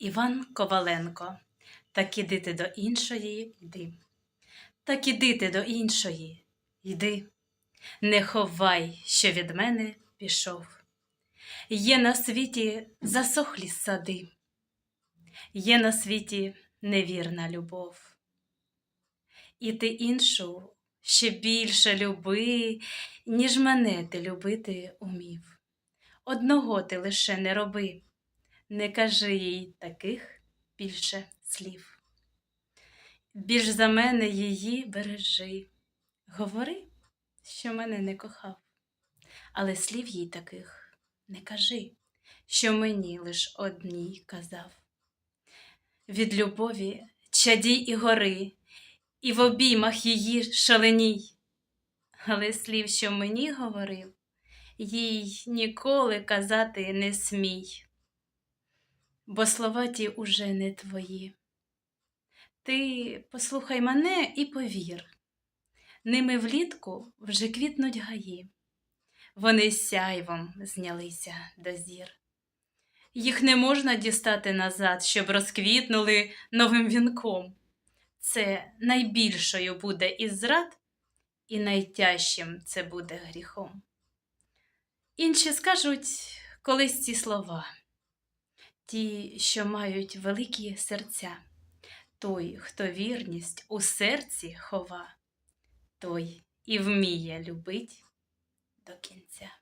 Іван Коваленко. Так іди ти до іншої, йди. Так іди ти до іншої, йди. Не ховай, що від мене пішов. Є на світі засохлі сади, є на світі невірна любов. І ти іншу ще більше люби, ніж мене ти любити умів. Одного ти лише не роби, не кажи їй таких більше слів. Більш за мене її бережи, говори, що мене не кохав, але слів їй таких не кажи, що мені лиш одній казав. Від любові чадій і гори, і в обіймах її шаленій, але слів, що мені говорив, їй ніколи казати не смій, бо слова ті уже не твої. Ти послухай мене і повір, ними влітку вже квітнуть гаї, вони сяйвом знялися до зір. Їх не можна дістати назад, щоб розквітнули новим вінком. Це найбільшою буде із зрад, і найтяжчим це буде гріхом. Інші скажуть колись ці слова, ті, що мають великі серця. Той, хто вірність у серці хова, той і вміє любить до кінця.